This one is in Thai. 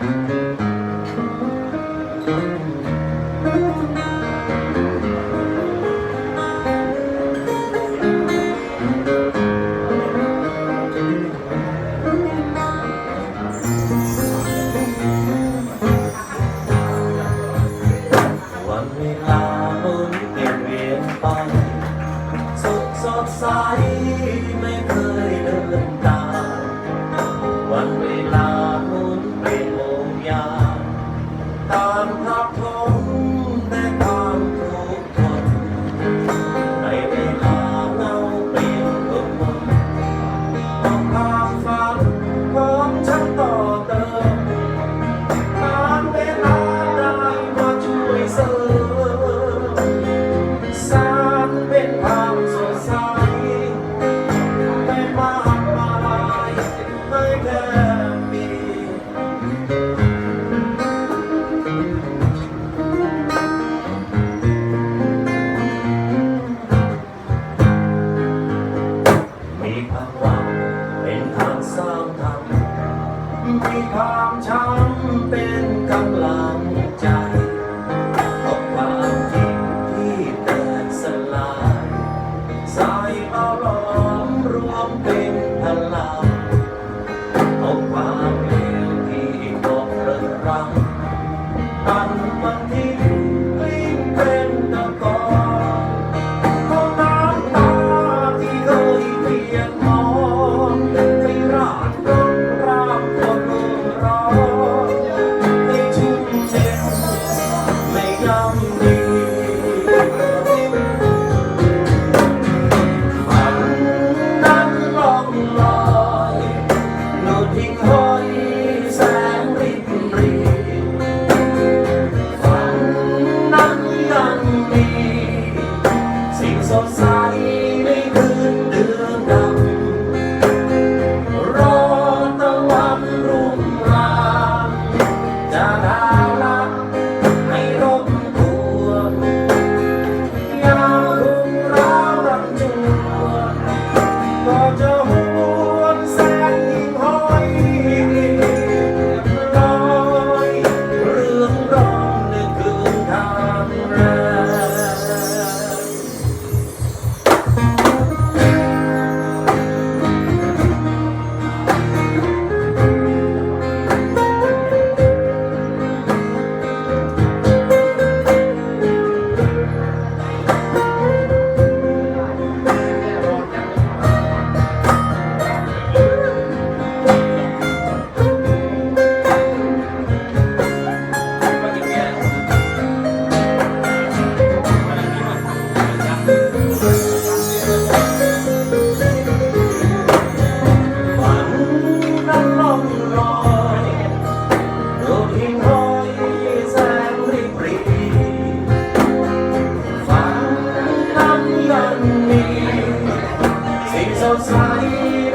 วัน ทางรักเป็นทางสร้างธรรมมีความช้ำเป็นกำลังใจตกความจริงที่แตกสลายสายมาล้อมรวมเป็น 好了 Thank you.